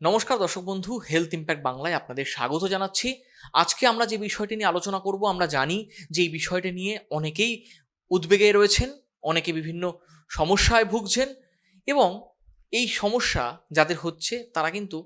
নমস্কার দর্শক বন্ধু হেলথ ইম্প্যাক্ট বাংলায় আপনাদের স্বাগত জানাচ্ছি। আজকে আমরা যে বিষয়টি নিয়ে আলোচনা করব, আমরা জানি যে এই বিষয়টি নিয়ে অনেকেই উদ্বেগে রয়েছেন, অনেকে বিভিন্ন সমস্যায় ভুগছেন এবং এই সমস্যা যাদের হচ্ছে, তারা কিন্তু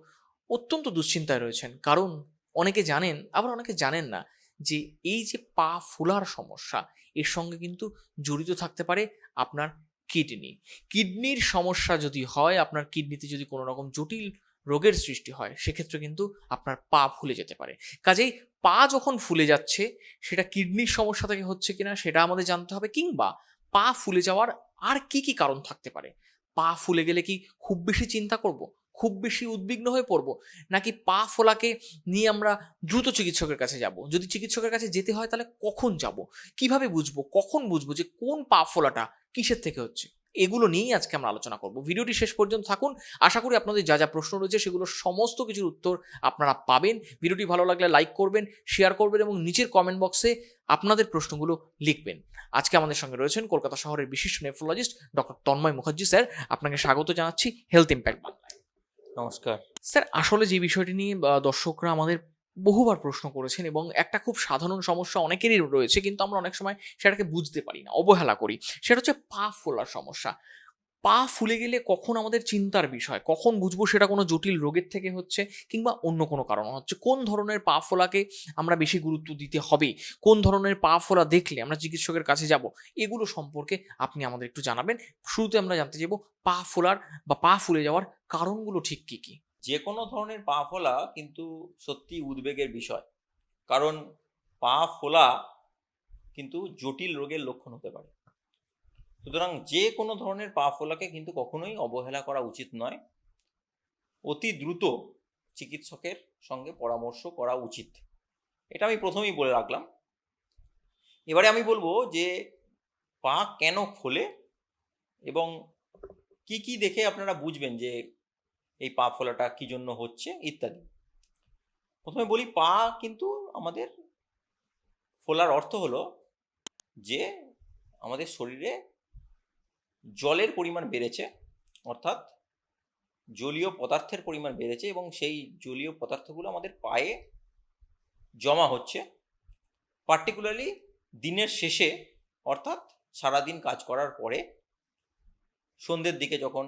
অত্যন্ত দুশ্চিন্তায় রয়েছেন। কারণ অনেকে জানেন, আবার অনেকে জানেন না যে এই যে পা ফোলার সমস্যা, এর সঙ্গে কিন্তু জড়িত থাকতে পারে আপনার কিডনি। কিডনির সমস্যা যদি হয়, আপনার কিডনিতে যদি কোনো রকম জটিল রোগের সৃষ্টি হয়, সেক্ষেত্রে কিন্তু আপনার পা ফুলে যেতে পারে। কাজেই পা যখন ফুলে যাচ্ছে, সেটা কিডনির সমস্যা থেকে হচ্ছে কিনা সেটা আমাদের জানতে হবে, কিংবা পা ফুলে যাওয়ার আর কি কি কারণ থাকতে পারে? পা ফুলে গেলে কি খুব বেশি চিন্তা করব? খুব বেশি উদ্বিগ্ন হয়ে পড়ব? নাকি পা ফোলাকে নিয়ে আমরা দ্রুত চিকিৎসকের কাছে যাব? যদি চিকিৎসকের কাছে যেতে হয় তাহলে কখন যাব? কীভাবে বুঝব? কখন বুঝব যে কোন পা ফোলাটা কিসের থেকে হচ্ছে? এগুলো নিয়েই আজকে আমরা আলোচনা করব। ভিডিওটি শেষ পর্যন্ত থাকুন। আশা করি আপনাদের যা যা প্রশ্ন রয়েছে সেগুলো সমস্ত কিছুর উত্তর আপনারা পাবেন। ভিডিওটি ভালো লাগলে লাইক করবেন শেয়ার করবেন এবং নিচের কমেন্ট বক্সে আপনাদের প্রশ্নগুলো লিখবেন। আজকে আমাদের সঙ্গে রয়েছেন কলকাতা শহরের বিশিষ্ট nephrologist doctor Tanmoy Mukherjee sir. আপনাকে স্বাগত জানাচ্ছি হেলথ ইম্প্যাক্ট বাংলায় নমস্কার। স্যার আসলে যে বিষয়টি নিয়ে দর্শকরা আমাদের বহুবার প্রশ্ন করেছেন এবং একটা খুব সাধারণ সমস্যা অনেকেরই রয়েছে, কিন্তু আমরা অনেক সময় সেটাকে বুঝতে পারি না, অবহেলা করি। সেটা হচ্ছে পা ফোলার সমস্যা। পা ফুলে গেলে কখন আমাদের চিন্তার বিষয়, কখন বুঝব সেটা কোনো জটিল রোগের থেকে হচ্ছে কিংবা অন্য কোনো কারণ হচ্ছে? কোন ধরনের পা ফোলাকে আমরা বেশি গুরুত্ব দিতে হবে? কোন ধরনের পা ফোলা দেখলে আমরা চিকিৎসকের কাছে যাব? এগুলো সম্পর্কে আপনি আমাদের একটু জানাবেন। শুরুতে আমরা জানতে চাইব পা ফোলার বা পা ফুলে যাওয়ার কারণগুলো ঠিক কী কী? যে কোনো ধরনের পা ফোলা কিন্তু সত্যি উদ্বেগের বিষয়। কারণ পা ফোলা কিন্তু জটিল রোগের লক্ষণ হতে পারে। সুতরাং যে কোনো ধরনের পা ফোলাকে কিন্তু কখনোই অবহেলা করা উচিত নয়। অতি দ্রুত চিকিৎসকের সঙ্গে পরামর্শ করা উচিত। এটা আমি প্রথমেই বলে রাখলাম। এবারে আমি বলব যে পা কেন ফোলে এবং কি কি দেখে আপনারা বুঝবেন যে এই পা ফোলাটা কি জন্য হচ্ছে, ইত্যাদি। প্রথমে বলি, পা কিন্তু আমাদের ফোলার অর্থ হলো যে আমাদের শরীরে জলের পরিমাণ বেড়েছে, অর্থাৎ জলীয় পদার্থের পরিমাণ বেড়েছে এবং সেই জলীয় পদার্থগুলো আমাদের পায়ে জমা হচ্ছে। পার্টিকুলারলি দিনের শেষে, অর্থাৎ সারাদিন কাজ করার পরে, সন্ধ্যের দিকে যখন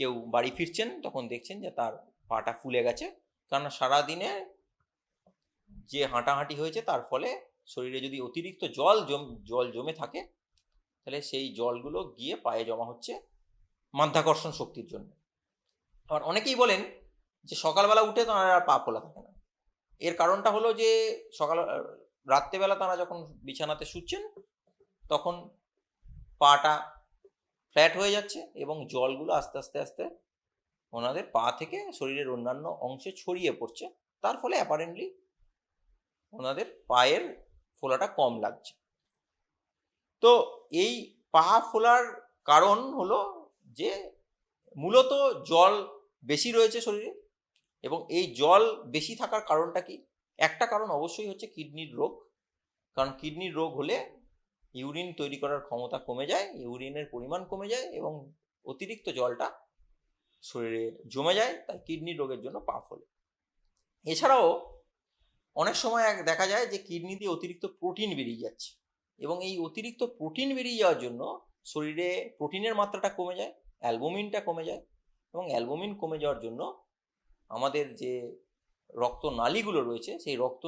কেউ বাড়ি ফিরছেন, তখন দেখছেন যে তার পাটা ফুলে গেছে। কারণ সারাদিনে যে হাঁটাহাঁটি হয়েছে, তার ফলে শরীরে যদি অতিরিক্ত জল জম, জল জমে থাকে, তাহলে সেই জলগুলো গিয়ে পায়ে জমা হচ্ছে মাধ্যাকর্ষণ শক্তির জন্য। আবার অনেকেই বলেন যে সকালবেলা উঠে তাঁর আর পা ফোলা থাকে না। এর কারণটা হলো যে সকাল, রাত্রেবেলা তারা যখন বিছানাতে শুচ্ছেন, তখন পাটা ফ্ল্যাট হয়ে যাচ্ছে এবং জলগুলো আস্তে আস্তে আস্তে ওনাদের পা থেকে শরীরের অন্যান্য অংশে ছড়িয়ে পড়ছে। তার ফলে অ্যাপারেন্টলি ওনাদের পায়ের ফোলাটা কম লাগছে। তো এই পা ফোলার কারণ হলো যে মূলত জল বেশি রয়েছে শরীরে এবং এই জল বেশি থাকার কারণটা কি? একটা কারণ অবশ্যই হচ্ছে কিডনির রোগ। কারণ কিডনির রোগ হলে ইউরিন তৈরি করার ক্ষমতা কমে যায়, ইউরিনের পরিমাণ কমে যায় এবং অতিরিক্ত জলটা শরীরে জমে যায়, তাই কিডনি রোগের জন্য পা ফোলে এছাড়াও অনেক সময় এক দেখা যায় যে কিডনি দিয়ে অতিরিক্ত প্রোটিন বেরিয়ে যাচ্ছে এবং এই অতিরিক্ত প্রোটিন বেরিয়ে যাওয়ার জন্য শরীরে প্রোটিনের মাত্রাটা কমে যায় অ্যালবুমিনটা কমে যায় এবং অ্যালবুমিন কমে যাওয়ার জন্য আমাদের যে রক্ত রয়েছে, সেই রক্ত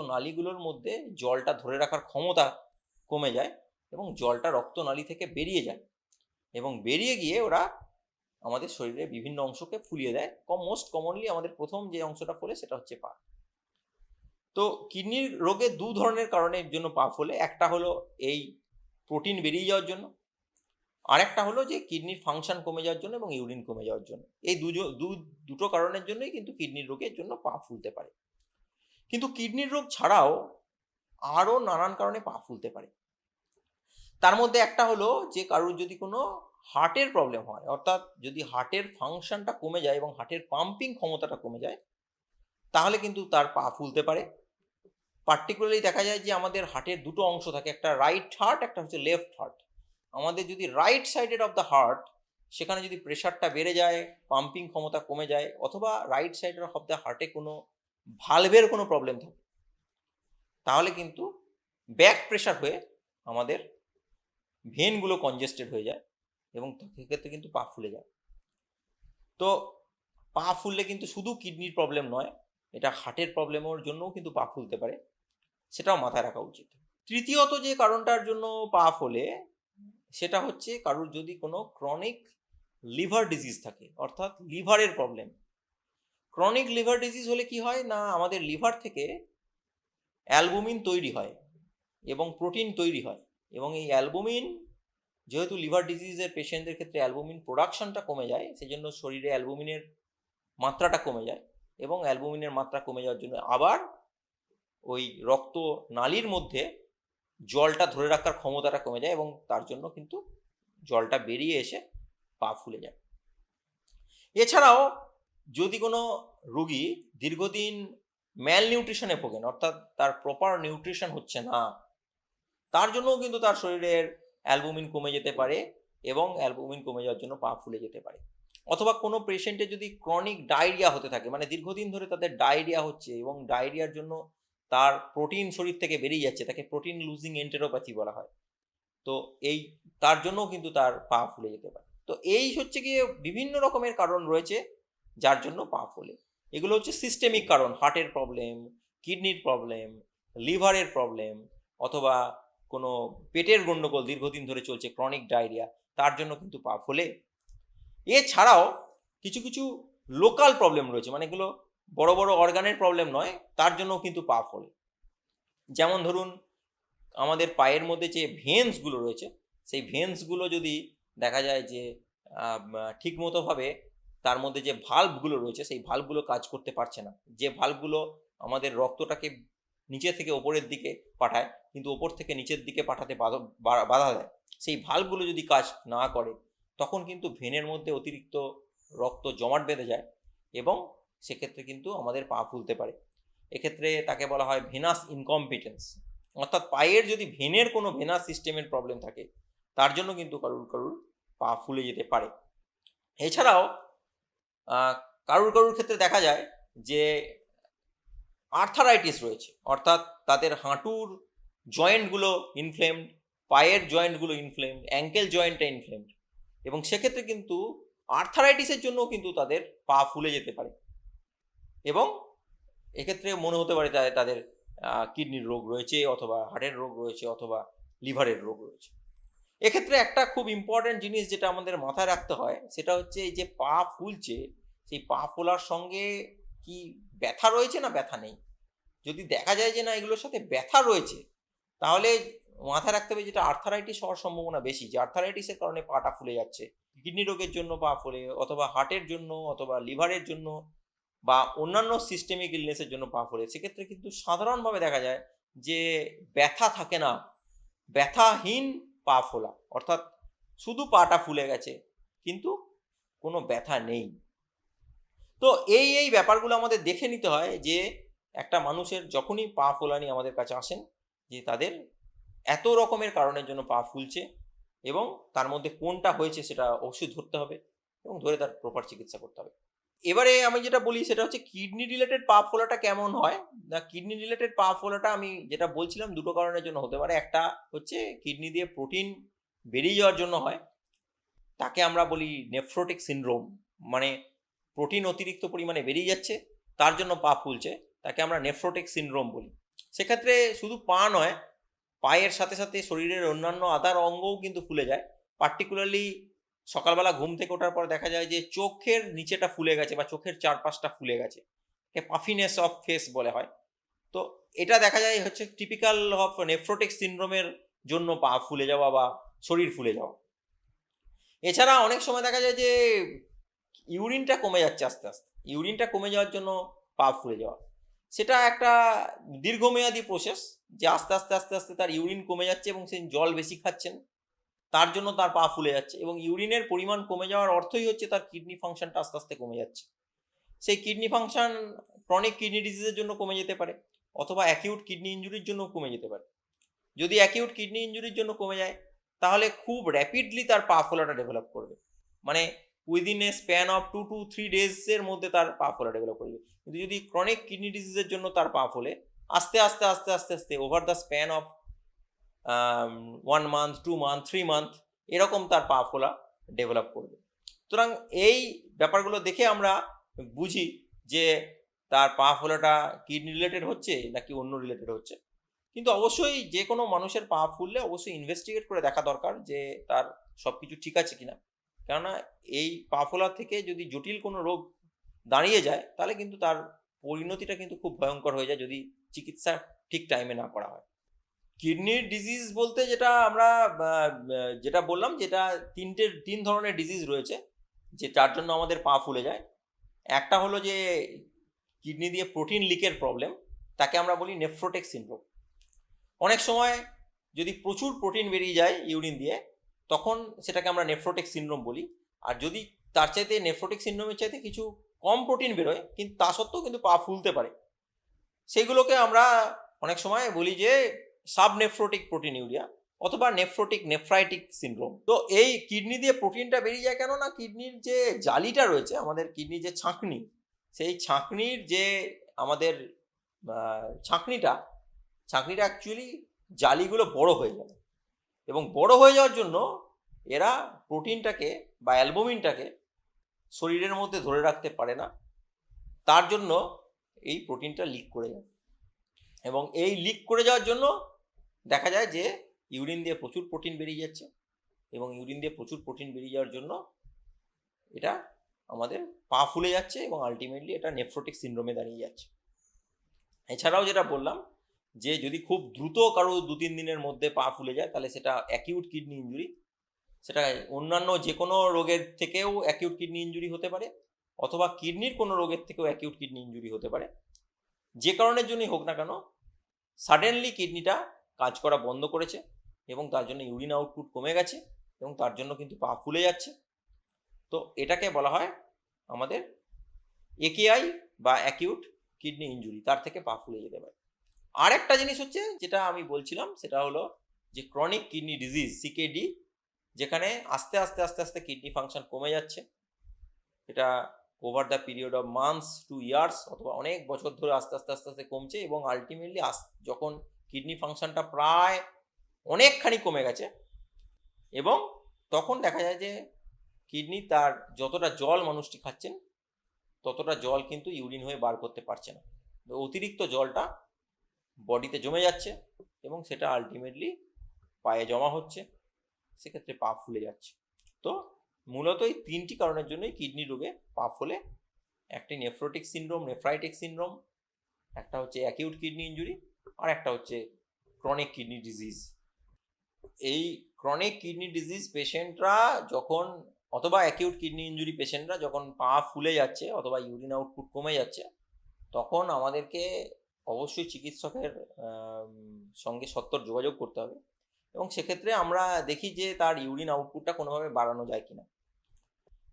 মধ্যে জলটা ধরে রাখার ক্ষমতা কমে যায়। এবং জলটা রক্তনালী থেকে বেরিয়ে যায়। এবং বেরিয়ে গিয়ে ওরা আমাদের শরীরের বিভিন্ন অংশকে ফুলিয়ে দেয়। কম মোস্ট কমনলি আমাদের প্রথম যে অংশটা ফোলে সেটা হচ্ছে পা। তো কিডনির রোগে দু ধরনের কারণের জন্য পা ফোলে। একটা হলো এই প্রোটিন বেরিয়ে যাওয়ার জন্য। আরেকটা হলো যে কিডনির ফাংশন কমে যাওয়ার জন্য এবং ইউরিন কমে যাওয়ার জন্য। এই দু, দুটো কারণের জন্যই কিন্তু কিডনির রোগের জন্য পা ফুলতে পারে। কিন্তু কিডনির রোগ ছাড়াও আরও নানান কারণে পা ফুলতে পারে। তার মধ্যে একটা হলো যে কারোর যদি কোনো হার্টের প্রবলেম হয়, অর্থাৎ যদি হার্টের ফাংশনটা কমে যায় এবং হার্টের পাম্পিং ক্ষমতাটা কমে যায়, তাহলে কিন্তু তার পা ফুলতে পারে। পার্টিকুলারলি দেখা যায় যে আমাদের হার্টের দুটো অংশ থাকে, একটা রাইট হার্ট, একটা হচ্ছে লেফট হার্ট। আমাদের যদি right sided of the heart, সেখানে যদি প্রেশারটা বেড়ে যায়, পাম্পিং ক্ষমতা কমে যায়, অথবা রাইট সাইডের অফ দ্য হার্টে কোনো ভালভের কোনো প্রবলেম থাকে, তাহলে কিন্তু ব্যাক প্রেশার হয়ে আমাদের ভেনগুলো কনজেস্টেড হয়ে যায় এবং সেক্ষেত্রে কিন্তু পা ফুলে যায়। তো পা ফুললে কিন্তু শুধু কিডনির প্রবলেম নয়, এটা হার্টের প্রবলেমের জন্যও কিন্তু পা ফুলতে পারে, সেটাও মাথায় রাখা উচিত। তৃতীয়ত যে কারণটার জন্য পা ফোলে, সেটা হচ্ছে কারোর যদি কোনো ক্রনিক লিভার ডিজিজ থাকে, অর্থাৎ লিভারের প্রবলেম ক্রনিক লিভার ডিজিজ হলে কি হয় না, আমাদের লিভার থেকে অ্যালবুমিন তৈরি হয় এবং প্রোটিন তৈরি হয়। এবং এই অ্যালবুমিন, যেহেতু লিভার ডিজিজের পেশেন্টদের ক্ষেত্রে অ্যালবুমিন প্রোডাকশনটা কমে যায়, সেজন্য শরীরে অ্যালবুমিনের মাত্রাটা কমে যায় এবং অ্যালবুমিনের মাত্রা কমে যাওয়ার জন্য আবার ওই রক্ত নালীর মধ্যে জলটা ধরে রাখার ক্ষমতাটা কমে যায় এবং তার জন্য কিন্তু জলটা বেরিয়ে এসে পা ফুলে যায়। এছাড়াও যদি কোনো রুগী দীর্ঘদিন ম্যাল নিউট্রিশনে ভোগেন, অর্থাৎ তার প্রপার নিউট্রিশন হচ্ছে না তার জন্যও কিন্তু তার শরীরের অ্যালবুমিন কমে যেতে পারে এবং অ্যালবুমিন কমে যাওয়ার জন্য পা ফুলে যেতে পারে। অথবা কোনো পেশেন্টের যদি ক্রনিক ডায়রিয়া হতে থাকে মানে দীর্ঘদিন ধরে তাদের ডায়রিয়া হচ্ছে এবং ডায়রিয়ার জন্য তার প্রোটিন শরীর থেকে বেরিয়ে যাচ্ছে, তাকে প্রোটিন লুজিং এন্টেরোপ্যাথি বলা হয়। তো এই, তার জন্যও কিন্তু তার পা ফুলে যেতে পারে। তো এই হচ্ছে গিয়ে বিভিন্ন রকমের কারণ রয়েছে যার জন্য পা ফুলে। এগুলো হচ্ছে সিস্টেমিক কারণ হার্টের প্রবলেম কিডনির প্রবলেম লিভারের প্রবলেম অথবা কোনো পেটের গণ্ডগোল দীর্ঘদিন ধরে চলছে ক্রনিক ডায়রিয়া তার জন্য কিন্তু পা ফোলে। এছাড়াও কিছু কিছু লোকাল প্রবলেম রয়েছে মানে এগুলো বড় বড় অর্গানের প্রবলেম নয়, তার জন্য কিন্তু পা ফোলে। যেমন ধরুন, আমাদের পায়ের মধ্যে যে ভেন্সগুলো রয়েছে, সেই ভেন্সগুলো যদি দেখা যায় যে ঠিকমতোভাবে তার মধ্যে যে ভাল্বগুলো রয়েছে, সেই ভাল্বগুলো কাজ করতে পারছে না। যে ভাল্বগুলো আমাদের রক্তটাকে নিচে থেকে ওপরের দিকে পাঠায়, কিন্তু ওপর থেকে নিচের দিকে পাঠাতে বাধা বাধা দেয়। সেই ভাল্বগুলো যদি কাজ না করে, তখন কিন্তু ভেনের মধ্যে অতিরিক্ত রক্ত জমাট বেঁধে যায় এবং সেক্ষেত্রে কিন্তু আমাদের পা ফুলতে পারে। এক্ষেত্রে তাকে বলা হয় ভেনাস ইনকম্পিটেন্স অর্থাৎ পায়ের যদি ভেনের কোনো ভেনাস সিস্টেমের প্রবলেম থাকে, তার জন্য কিন্তু কারুর কারুর পা ফুলে যেতে পারে। এছাড়াও কারুর কারুর ক্ষেত্রে দেখা যায় যে আর্থারাইটিস রয়েছে। অর্থাৎ তাদের হাঁটুর জয়েন্টগুলো ইনফ্লেমড পায়ের জয়েন্টগুলো ইনফ্লেমড অ্যাঙ্কেল জয়েন্টটা ইনফ্লেমড এবং সেক্ষেত্রে কিন্তু আর্থারাইটিসের জন্য কিন্তু তাদের পা ফুলে যেতে পারে। এবং এক্ষেত্রে মনে হতে পারে তাদের কিডনির রোগ রয়েছে অথবা হার্টের রোগ রয়েছে অথবা লিভারের রোগ রয়েছে। এক্ষেত্রে একটা খুব ইম্পর্ট্যান্ট জিনিস যেটা আমাদের মাথায় রাখতে হয়, সেটা হচ্ছে এই যে পা ফুলছে, সেই পা ফোলার সঙ্গে কি ব্যথা রয়েছে না ব্যথা নেই? যদি দেখা যায় যে না এগুলোর সাথে ব্যথা রয়েছে, তাহলে মাথায় রাখতে হবে যেটা আর্থারাইটিস হওয়ার সম্ভাবনা বেশি। যে আর্থারাইটিসের কারণে পাটা ফুলে যাচ্ছে। কিডনি রোগের জন্য পা ফুলে, অথবা হার্টের জন্য, অথবা লিভারের জন্য, বা অন্যান্য সিস্টেমিক ইলনেসের জন্য পা ফুলে। সেক্ষেত্রে কিন্তু সাধারণভাবে দেখা যায় যে ব্যথা থাকে না। ব্যথাহীন পা ফোলা। অর্থাৎ শুধু পাটা ফুলে গেছে, কিন্তু কোনো ব্যথা নেই। তো এই এই ব্যাপারগুলো আমাদের দেখে নিতে হয় যে একটা মানুষের যখনই পা ফোলানি আমাদের কাছে আসেন, যে তাদের এত রকমের কারণের জন্য পা ফুলছে এবং তার মধ্যে কোনটা হয়েছে সেটা অবশ্যই ধরতে হবে এবং ধরে তার প্রপার চিকিৎসা করতে হবে। এবারে আমি যেটা বলি সেটা হচ্ছে কিডনি রিলেটেড পা ফোলাটা কেমন হয়? না কিডনি রিলেটেড পা ফোলাটা আমি যেটা বলছিলাম দুটো কারণের জন্য হতে পারে। একটা হচ্ছে কিডনি দিয়ে প্রোটিন বেরিয়ে যাওয়ার জন্য হয়, তাকে আমরা বলি নেফ্রোটিক সিনড্রোম মানে প্রোটিন অতিরিক্ত পরিমাণে বেরিয়ে যাচ্ছে, তার জন্য পা ফুলছে, তাকে আমরা নেফ্রোটিক সিনড্রোম বলি। সেক্ষেত্রে শুধু পা নয়, পায়ের সাথে সাথে শরীরের অন্যান্য আদার অঙ্গও কিন্তু ফুলে যায়। পার্টিকুলারলি সকালবেলা ঘুম থেকে ওঠার পর দেখা যায় যে চোখের নিচেটা ফুলে গেছে বা চোখের চারপাশটা ফুলে গেছে পাফিনেস অফ ফেস বলে হয়। তো এটা দেখা যায় হচ্ছে টিপিক্যাল অফ নেফ্রোটিক সিনড্রোমের জন্য পা ফুলে যাওয়া বা শরীর ফুলে যাওয়া। এছাড়া অনেক সময় দেখা যায় যে ইউরিনটা কমে যাচ্ছে আস্তে আস্তে। ইউরিনটা কমে যাওয়ার জন্য পা ফুলে যাওয়া। সেটা একটা দীর্ঘমেয়াদী প্রসেস যে আস্তে আস্তে আস্তে আস্তে তার ইউরিন কমে যাচ্ছে এবং সে জল বেশি খাচ্ছেন। তার জন্য তার পা ফুলে যাচ্ছে এবং ইউরিনের পরিমাণ কমে যাওয়ার অর্থই হচ্ছে তার কিডনি ফাংশনটা আস্তে আস্তে কমে যাচ্ছে। সেই কিডনি ফাংশন ক্রনিক কিডনি ডিজিজের জন্য কমে যেতে পারে অথবা অ্যাকিউট কিডনি ইঞ্জুরির জন্য কমে যেতে পারে। যদি অ্যাকিউট কিডনি ইঞ্জুরির জন্য কমে যায়, তাহলে খুব র্যাপিডলি তার পা ফোলাটা ডেভেলপ করবে। মানে within a span of two two three ডেজের মধ্যে তার পা ফোলা ডেভেলপ করবে কিন্তু যদি ক্রনিক কিডনি ডিজিজের জন্য তার পা ফোলে, আস্তে আস্তে আস্তে আস্তে আস্তে over the span of one month two month three month এরকম তার পা ফোলা ডেভেলপ করবে। সুতরাং এই ব্যাপারগুলো দেখে আমরা বুঝি যে তার পা ফোলাটা কিডনি রিলেটেড হচ্ছে নাকি অন্য রিলেটেড হচ্ছে। কিন্তু অবশ্যই যে কোনো মানুষের পা ফুললে অবশ্যই ইনভেস্টিগেট করে দেখা দরকার যে তার সব কিছু ঠিক আছে কিনা। কেননা এই পা ফোলা থেকে যদি জটিল কোনো রোগ দাঁড়িয়ে যায়, তাহলে কিন্তু তার পরিণতিটা কিন্তু খুব ভয়ঙ্কর হয়ে যায় যদি চিকিৎসা ঠিক টাইমে না করা হয়। কিডনির ডিজিজ বলতে যেটা আমরা যেটা বললাম, যেটা তিনটে, তিন ধরনের ডিজিজ রয়েছে, যে যার জন্য আমাদের পা ফুলে যায়। একটা হলো যে কিডনি দিয়ে প্রোটিন লিকের প্রবলেম তাকে আমরা বলি নেফ্রোটেক সিনড্রোম অনেক সময় যদি প্রচুর প্রোটিন বেরিয়ে যায় ইউরিন দিয়ে তখন সেটাকে আমরা নেফ্রোটিক সিনড্রোম বলি। আর যদি তার চাইতে নেফ্রোটিক সিনড্রোমের চাইতে কিছু কম প্রোটিন বেরোয়, কিন্তু তা সত্ত্বেও কিন্তু পা ফুলতে পারে। সেইগুলোকে আমরা অনেক সময় বলি যে সাব নেফ্রোটিক প্রোটিন ইউরিয়া অথবা নেফ্রোটিক নেফ্রাইটিক সিনড্রোম তো এই কিডনি দিয়ে প্রোটিনটা বেরিয়ে যায় কেন না কিডনির যে জালিটা রয়েছে, আমাদের কিডনির যে ছাঁকনি, সেই ছাঁকনির যে আমাদের ছাঁকনিটা ছাঁকনিটা অ্যাকচুয়ালি জালিগুলো বড় হয়ে যাবে এবং বড় হয়ে যাওয়ার জন্য এরা প্রোটিনটাকে বা অ্যালবুমিনটাকে শরীরের মধ্যে ধরে রাখতে পারে না। তার জন্য এই প্রোটিনটা লিক করে যায়। এবং এই লিক করে যাওয়ার জন্য দেখা যায় যে ইউরিন দিয়ে প্রচুর প্রোটিন বেরিয়ে যাচ্ছে এবং ইউরিন দিয়ে প্রচুর প্রোটিন বেরিয়ে যাওয়ার জন্য এটা আমাদের পা ফুলে যাচ্ছে এবং আলটিমেটলি এটা নেফ্রোটিক সিনড্রোমে দাঁড়িয়ে যাচ্ছে। এছাড়াও যেটা বললাম যে যদি খুব দ্রুত কারও দু তিন দিনের মধ্যে পা ফুলে যায়, তাহলে সেটা অ্যাকিউট কিডনি ইঞ্জুরি সেটা অন্যান্য যে কোনো রোগের থেকেও অ্যাকিউট কিডনি ইঞ্জুরি হতে পারে, অথবা কিডনির কোনো রোগের থেকেও অ্যাকিউট কিডনি ইঞ্জুরি হতে পারে। যে কারণের জন্যই হোক না কেন সাডেনলি কিডনিটা কাজ করা বন্ধ করেছে এবং তার জন্য ইউরিন আউটপুট কমে গেছে এবং তার জন্য কিন্তু পা ফুলে যাচ্ছে। তো এটাকে বলা হয় আমাদের একেআই বা অ্যাকিউট কিডনি ইঞ্জুরি তার থেকে পা ফুলে যেতে পারে। আর একটা জিনিস হচ্ছে যেটা আমি বলছিলাম, সেটা হলো যে ক্রনিক কিডনি ডিজিজ সিকেডি যেখানে আস্তে আস্তে আস্তে আস্তে কিডনি ফাংশন কমে যাচ্ছে। এটা over the period of months to years অথবা অনেক বছর ধরে আস্তে আস্তে আস্তে আস্তে কমছে এবং আলটিমেটলি যখন কিডনি ফাংশনটা প্রায় অনেকখানি কমে গেছে এবং তখন দেখা যায় যে কিডনি তার যতটা জল মানুষটি খাচ্ছেন, ততটা জল কিন্তু ইউরিন হয়ে বার করতে পারছে না। অতিরিক্ত জলটা বডিতে জমে যাচ্ছে এবং সেটা আলটিমেটলি পায়ে জমা হচ্ছে। সেক্ষেত্রে পা ফুলে যাচ্ছে। তো মূলত এই তিনটি কারণের জন্যই কিডনি রোগে পা ফুলে। একটি নেফ্রোটিক সিনড্রোম নেফ্রাইটিক সিনড্রোম একটা হচ্ছে অ্যাকিউট কিডনি ইঞ্জুরি আর একটা হচ্ছে ক্রনিক কিডনি ডিজিজ এই ক্রনিক কিডনি ডিজিজ পেশেন্টরা যখন অথবা অ্যাকিউট কিডনি ইঞ্জুরি পেশেন্টরা যখন পা ফুলে যাচ্ছে অথবা ইউরিন আউটপুট কমে যাচ্ছে, তখন আমাদেরকে অবশ্যই চিকিৎসকের সঙ্গে সত্তর যোগাযোগ করতে হবে। এবং সেক্ষেত্রে আমরা দেখি যে তার ইউরিন আউটপুটটা কোনোভাবে বাড়ানো যায় কিনা।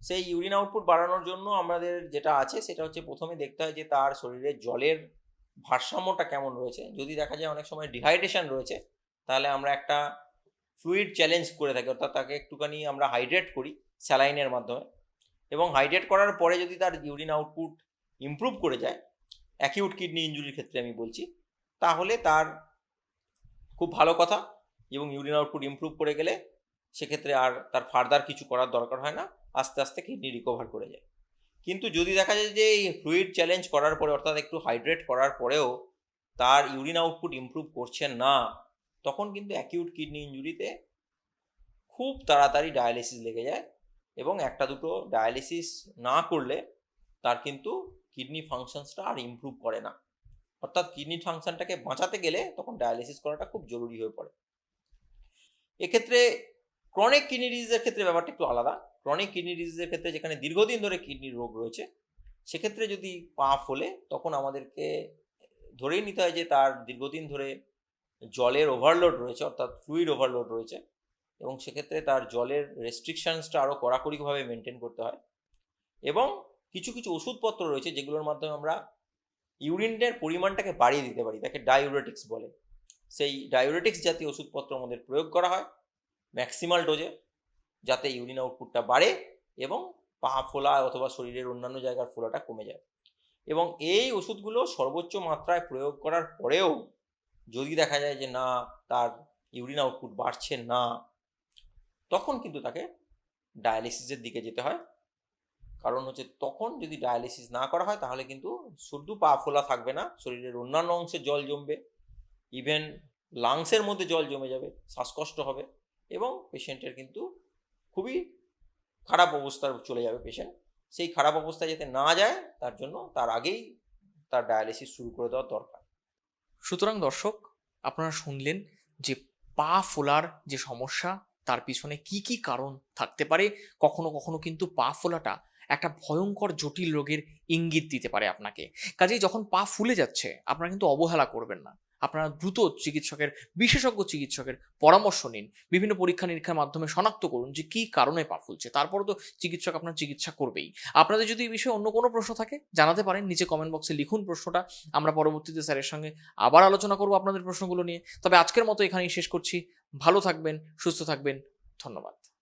সেই ইউরিন আউটপুট বাড়ানোর জন্য আমাদের যেটা আছে, সেটা হচ্ছে প্রথমে দেখতে হয় যে তার শরীরে জলের ভারসাম্যটা কেমন রয়েছে। যদি দেখা যায় অনেক সময় ডিহাইড্রেশন রয়েছে, তাহলে আমরা একটা ফ্লুইড চ্যালেঞ্জ করে থাকি, অর্থাৎ তাকে একটুখানি আমরা হাইড্রেট করি স্যালাইনের মাধ্যমে। এবং হাইড্রেট করার পরে যদি তার ইউরিন আউটপুট ইমপ্রুভ করে যায় অ্যাকিউট কিডনি ইঞ্জুরির ক্ষেত্রে আমি বলছি, তাহলে তার খুব ভালো কথা। এবং ইউরিন আউটপুট ইমপ্রুভ করে গেলে সেক্ষেত্রে আর তার ফার্দার কিছু করার দরকার হয় না, আস্তে আস্তে কিডনি রিকভার করে যায়। কিন্তু যদি দেখা যায় যে এই ফ্লুইড চ্যালেঞ্জ করার পরে, অর্থাৎ একটু হাইড্রেট করার পরেও তার ইউরিন আউটপুট ইমপ্রুভ করছে না, তখন কিন্তু অ্যাকিউট কিডনি ইঞ্জুরিতে খুব তাড়াতাড়ি ডায়ালিসিস লেগে যায় এবং একটা দুটো ডায়ালিসিস না করলে তার কিন্তু কিডনি ফাংশনসটা আর ইমপ্রুভ করে না। অর্থাৎ কিডনি ফাংশনটাকে বাঁচাতে গেলে তখন ডায়ালিসিস করাটা খুব জরুরি হয়ে পড়ে। এক্ষেত্রে ক্রনিক কিডনি ডিজিজের ক্ষেত্রে ব্যাপারটা একটু আলাদা। ক্রনিক কিডনি ডিজিজের ক্ষেত্রে যেখানে দীর্ঘদিন ধরে কিডনির রোগ রয়েছে, সেক্ষেত্রে যদি পা ফোলে, তখন আমাদেরকে ধরেই নিতে হয় যে তার দীর্ঘদিন ধরে জলের ওভারলোড রয়েছে, অর্থাৎ ফ্লুইড ওভারলোড রয়েছে এবং সেক্ষেত্রে তার জলের রেস্ট্রিকশানসটা আরও কড়াকড়িভাবে মেনটেন করতে হয় এবং কিছু কিছু ওষুধপত্র রয়েছে যেগুলোর মাধ্যমে আমরা ইউরিনের পরিমাণটাকে বাড়িয়ে দিতে পারি, তাকে ডায়ুরেটিক্স বলে। সেই ডায়ুরেটিক্স জাতীয় ওষুধপত্র আমাদের প্রয়োগ করা হয় ম্যাক্সিমাল ডোজে যাতে ইউরিন আউটপুটটা বাড়ে এবং পা ফোলা অথবা শরীরের অন্যান্য জায়গার ফোলাটা কমে যায়। এবং এই ওষুধগুলো সর্বোচ্চ মাত্রায় প্রয়োগ করার পরেও যদি দেখা যায় যে না, তার ইউরিন আউটপুট বাড়ছে না, তখন কিন্তু তাকে ডায়ালিসিসের দিকে যেতে হয়। কারণ হচ্ছে তখন যদি ডায়ালিসিস না করা হয়, তাহলে কিন্তু শুধু পা ফোলা থাকবে না, শরীরের অন্যান্য অংশে জল জমবে। ইভেন লাংসের মধ্যে জল জমে যাবে, শ্বাসকষ্ট হবে এবং পেশেন্টের কিন্তু খুবই খারাপ অবস্থার চলে যাবে পেশেন্ট সেই খারাপ অবস্থায় যাতে না যায়, তার জন্য তার আগেই তার ডায়ালিসিস শুরু করে দেওয়া দরকার। সুতরাং দর্শক, আপনারা শুনলেন যে পা ফোলার যে সমস্যা, তার পিছনে কি কি কারণ থাকতে পারে, কখনো কখনো কিন্তু পা ফোলাটা একটা ভয়ঙ্কর জটিল রোগের ইঙ্গিত দিতে পারে আপনাকে। কাজেই যখন পা ফুলে যাচ্ছে, আপনারা কিন্তু অবহেলা করবেন না। আপনারা দ্রুত চিকিৎসকের, বিশেষজ্ঞ চিকিৎসকের পরামর্শ নিন। বিভিন্ন পরীক্ষা নিরীক্ষার মাধ্যমে শনাক্ত করুন যে কী কারণে পা ফুলছে। তারপর তো চিকিৎসক আপনার চিকিৎসা করবেই। আপনাদের যদি এই বিষয়ে অন্য কোনো প্রশ্ন থাকে, জানাতে পারেন। নিচে কমেন্ট বক্সে লিখুন প্রশ্নটা। আমরা পরবর্তীতে স্যারের সঙ্গে আবার আলোচনা করব আপনাদের প্রশ্নগুলো নিয়ে। তবে আজকের মতো এখানেই শেষ করছি। ভালো থাকবেন, সুস্থ থাকবেন। ধন্যবাদ।